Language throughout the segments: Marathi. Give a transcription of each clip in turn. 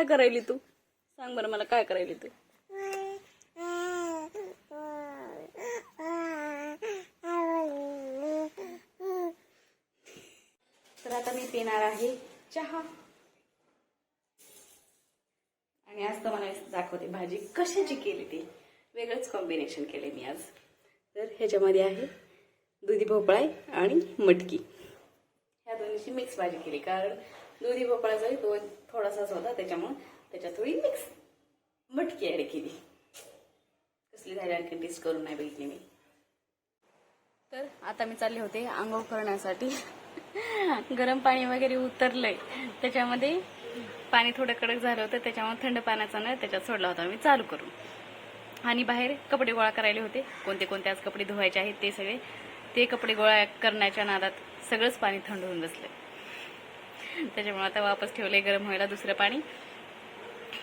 काय करायली तू? सांग बरं मला काय करायली तू? तर आता मी पिणार आहे चहा. आणि आज तर मला दाखवते भाजी कशाची केली ती. वेगळंच कॉम्बिनेशन केले मी आज. तर ह्याच्यामध्ये आहे दुधी भोपळा आणि मटकी. ह्या दोन्हीची मिक्स भाजी केली कारण दुधी भोपळाचा तो थोडासाच होता त्याच्यामुळं त्याच्यात थोडी मिक्स मटकी ॲड केली. कसली झाली आणखी टेस्ट करून नाही बघितली मी. तर आता मी चालले होते आंघोळ करण्यासाठी. गरम पाणी वगैरे उतरलंय. त्याच्यामध्ये पाणी थोडं कडक झालं होतं त्याच्यामुळे थंड पाण्याचा नळ त्याच्यात सोडला होता. मी चालू करून आणि बाहेर कपडे गोळा करायले होते. कोणते कोणते आज कपडे धुवायचे आहेत ते सगळे. ते कपडे गोळा करण्याच्या नादात सगळंच पाणी थंड होऊन बसलंय. त्याच्यामुळे आता वापस ठेवले गरम व्हायला दुसरं पाणी.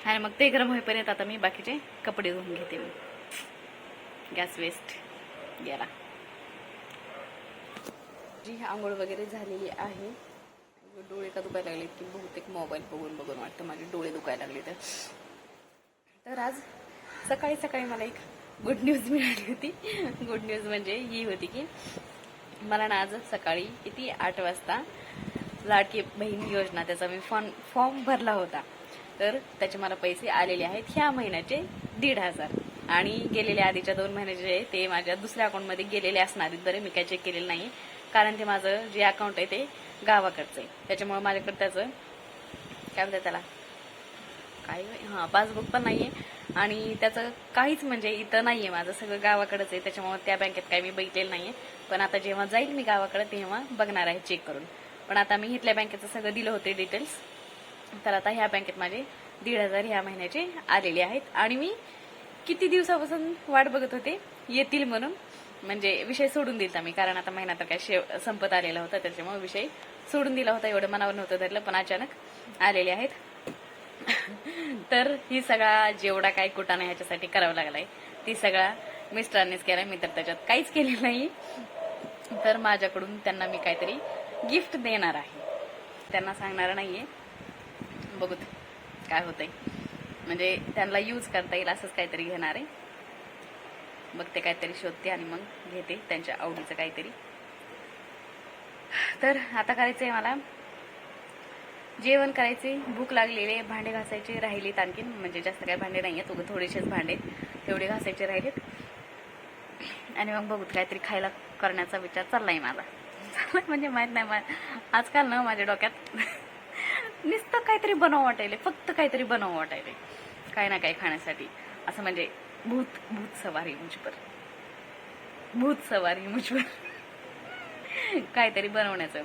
आणि मग ते गरम होईपर्यंत आता मी बाकीचे कपडे धुवून घेते मी. गॅस वेस्ट गेला. जी आंघोळ वगैरे झालेली आहे डोळे का दुखायला लागले की बहुतेक मोबाईल बघून बघून वाटतं माझे डोळे दुखायला लागले तर. तर आज सकाळी सकाळी मला एक गुड न्यूज मिळाली होती. गुड न्यूज म्हणजे ही होती की मला ना आज सकाळी किती आठ वाजता लाडकी बहीण योजना त्याचा मी फॉर्म फॉर्म भरला होता. तर त्याचे मला पैसे आलेले आहेत ह्या महिन्याचे दीड हजार. आणि गेलेल्या आधीच्या दोन महिन्याचे ते माझ्या दुसऱ्या अकाउंटमध्ये गेलेले असणार आहेत. बरं मी काय चेक केलेलं नाही कारण ते माझं जे अकाउंट आहे ते गावाकडचं आहे. त्याच्यामुळे माझ्याकडे त्याचं काय म्हणतात त्याला? काय हां पासबुक पण नाही आहे आणि त्याचं काहीच म्हणजे इथं नाही आहे माझं सगळं गावाकडंच आहे. त्याच्यामुळे त्या बँकेत काही मी बघितलेलं आहे पण आता जेव्हा जाईल मी गावाकडे तेव्हा बघणार आहे चेक करून. पण आता मी इथल्या बँकेचं सगळं दिलं होते डिटेल्स तर आता ह्या बँकेत माझे दीड हजार ह्या महिन्याचे आलेले आहेत. आणि मी किती दिवसापासून वाट बघत होते? येतील म्हणून. म्हणजे विषय सोडून दिला मी कारण आता महिना तर काय शेव संपत आलेला होता त्याच्यामुळे विषय सोडून दिला होता. एवढं मनावर नव्हतं धरलं पण अचानक आलेले आहेत. तर ही सगळा जेवढा काय कुटाणा ह्याच्यासाठी करावा लागलाय ती सगळा मिस्टरांनीच केला मी तर त्याच्यात काहीच केले नाही. तर माझ्याकडून त्यांना मी काहीतरी गिफ्ट देणार आहे. त्यांना सांगणार नाहीये. बघूत काय होतंय. म्हणजे त्यांना यूज करता येईल असंच काहीतरी घेणार आहे. बघते काहीतरी शोधते आणि मग घेते त्यांच्या आवडीचं काहीतरी. तर आता करायचंय मला जेवण करायचे भूक लागलेले भांडे घासायचे राहिलेत आणखीन. म्हणजे जास्त काही भांडे नाही आहेत उगं थोडेसेच भांडे आहेत. तेवढे घासायचे राहिलेत. आणि मग बघूत काहीतरी खायला करण्याचा विचार चाललाय माझा. चाललाय म्हणजे माहीत नाही मा- आजकाल ना माझ्या डोक्यात नुसतं काहीतरी बनव वाटायले फक्त काहीतरी बनव वाटायले काही ना काही खाण्यासाठी. असं म्हणजे भूत भूत सवारी म्हणजे मुझपर भूत सवारी म्हणजे मुझपर काहीतरी बनवण्याचं.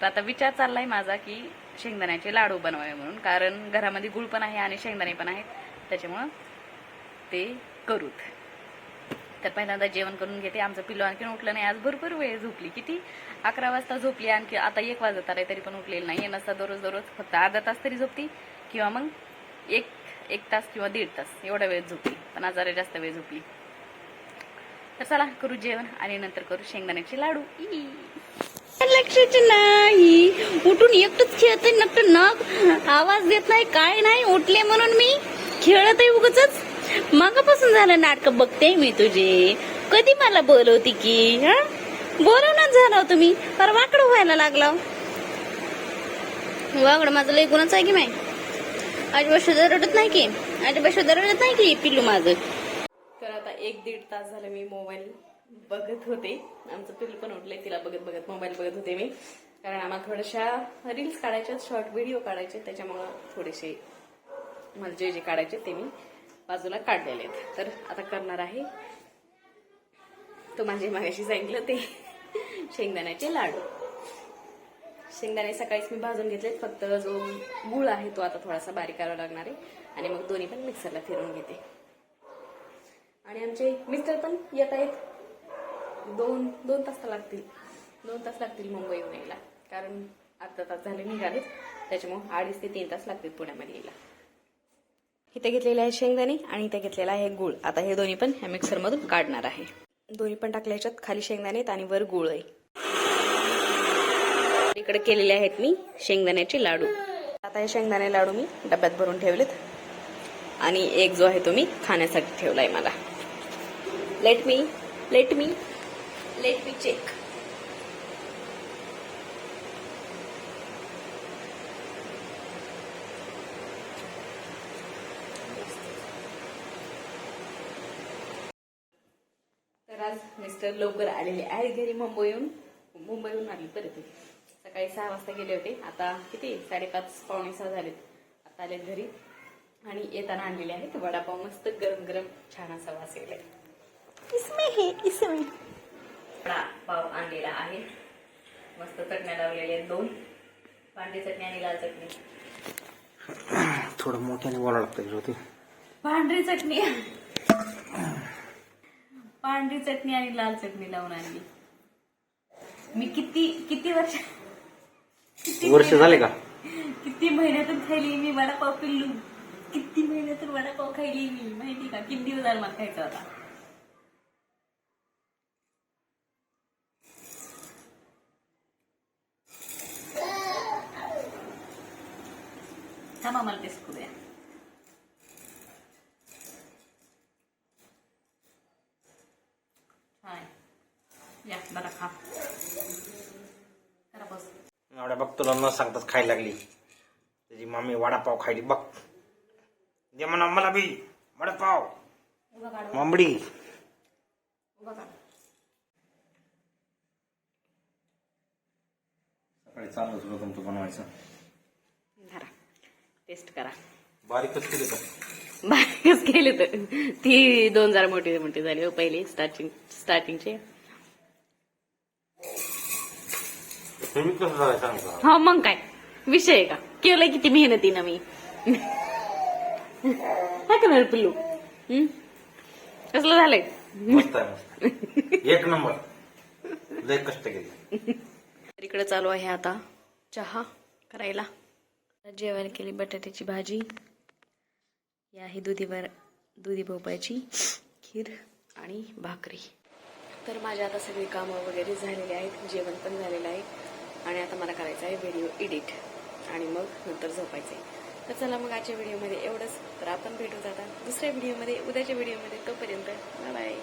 तर आता विचार चाललाय माझा की शेंगदाण्याचे लाडू बनवावे म्हणून. कारण घरामध्ये गुळ पण आहे आणि शेंगदाणे पण आहेत. त्याच्यामुळं ते करूत. तर पहिल्यांदा जेवण करून घेते. आमचं पिल्लो आणखीन उठलं नाही. आज भरपूर वेळ झोपली. किती? अकरा वाजता झोपली. आणखी आता एक वाजत आलाय तरी पण उठलेलं नाही. नसता दररोज दररोज. फक्त अर्धा तास तरी झोपती. किंवा मग एक एक तास किंवा दीड तास. एवढा वेळ झोपली पण आज जास्त वेळ झोपली. तर चला करू जेवण आणि नंतर करू शेंगदाण्याचे लाडू. ई. नाही. उठून एकटंच खेळते नक्ट नग आवाज देत नाही काय नाही. उठले म्हणून मी. खेळत आहे उगच मगापासून झालं नाटक बघते मी तुझे. कधी मला बोलवती की हा? बोलवणार झालं हो तुम्ही. पर वाकडं व्हायला लागला वाकडं माझं लय गुणाच आहे की नाही? आजोबा सुद्धा रडत नाही की? आजोबा सुद्धा रडत नाही की पिल्लू माझं? तर आता एक दीड तास झालं मी मोबाईल बघत होते. आमचं पिल्लू पण उठलंय तिला बघत बघत मोबाईल बघत होते मी. कारण आम्हाला थोड्याशा रील्स काढायच्या शॉर्ट व्हिडिओ काढायचे त्याच्यामुळं थोडेसे मला जे जे काढायचे ते मी बाजूला काढलेले आहेत. तर आता करणार आहे. तो माझे मागाशी सांगितलं ते शेंगदाण्याचे लाडू. शेंगदाणे सकाळीच मी भाजून घेतलेत. फक्त जो गुळ आहे तो आता थोडासा बारीक करावा लागणार आहे. आणि मग दोन्ही पण मिक्सरला फिरून घेते. आणि आमचे मिस्टर पण येत आहेत. दोन दोन तास तर लागतील. दोन तास लागतील मुंबईहून यायला. कारण अर्धा तास झाले निघालेत. त्याच्यामुळे अडीच ते तीन तास लागतील पुण्यामध्ये यायला. इथे घेतलेले आहे शेंगदाणे आणि इथे घेतलेला आहे गुळ. आता हे दोन्ही पण ह्या मिक्सरमधून काढणार आहे. दोन्ही पण टाकल्या ह्याच्यात खाली शेंगदाणे आणि वर गुळ आहे. इकडे केलेले आहेत मी शेंगदाण्याचे लाडू. आता हे शेंगदाणे लाडू मी डब्यात भरून ठेवलेत. आणि एक जो आहे तो मी खाण्यासाठी ठेवलाय मला. Let me let me let me check तर आज मिस्टर लवकर आलेले आहेत घरी मुंबईहून. मुंबईहून आले परत. ते. सकाळी सहा वाजता गेले होते. आता किती? साडेपाच पावणे सहा झालेत. आता आले घरी. आणि येताना आणलेले आहेत. वडापाव मस्त गरम गरम छान असा वास येईल इसमे हे इसमे. वडापाव आणलेला आहे. मस्त चटण्या लावलेल्या आहेत दोन. पांढरी चटणी आणि लाल चटणी. थोडं मोठ्याने बोलावं लागतं होते पांढरी चटणी. पांढरी चटणी आणि लाल चटणी लावून आणली. मी किती किती वर्ष किती वर्ष झाले का? किती महिन्यातून खायली मी वडापाव पिल्लू. किती महिन्यातून वडापाव खायली मी माहिती का? किती दिवस मला खायचा होता थांबा मला टेस्ट करूया हाय या बरं खा करा बस एवढ्या बघ तुला न सांगताच खायला लागली. त्याची मामी वडापाव खायली बघ. दे म्हणा मला बी. वडापाव. मांबडी. सकाळी चालू होतं तुमचं बनवायचं. धरा. टेस्ट करा. बारीकच केली का बारीकच केले तर. ती दोन हजार मोठी मोठी झाली हो पहिली स्टार्टिंग स्टार्टिंगचे तुम्ही कसं झालं सांग. का हा मग काय? विषय आहे का? केलंय किती मेहनतीनं मी. काय करणार पिल्लू? हं? कसलं झालंय? मस्त आहे मस्त एक नंबर. लय कष्ट केले. तर इकडे चालू आहे आता चहा करायला. जेवायला केली बटाट्याची भाजी. ही आहे दुधीवर दुधी भोपळ्याची खीर आणि भाकरी. तर माझ्या आता सगळी कामं वगैरे झालेली आहेत जेवण पण झालेलं आहे. आणि आता मला करायचं आहे व्हिडिओ एडिट आणि मग नंतर झोपायचं आहे. तर चला मग आजच्या व्हिडिओमध्ये एवढंच. तर आपण भेटू जाता दुसऱ्या व्हिडिओमध्ये उद्याच्या व्हिडिओमध्ये तोपर्यंत बाय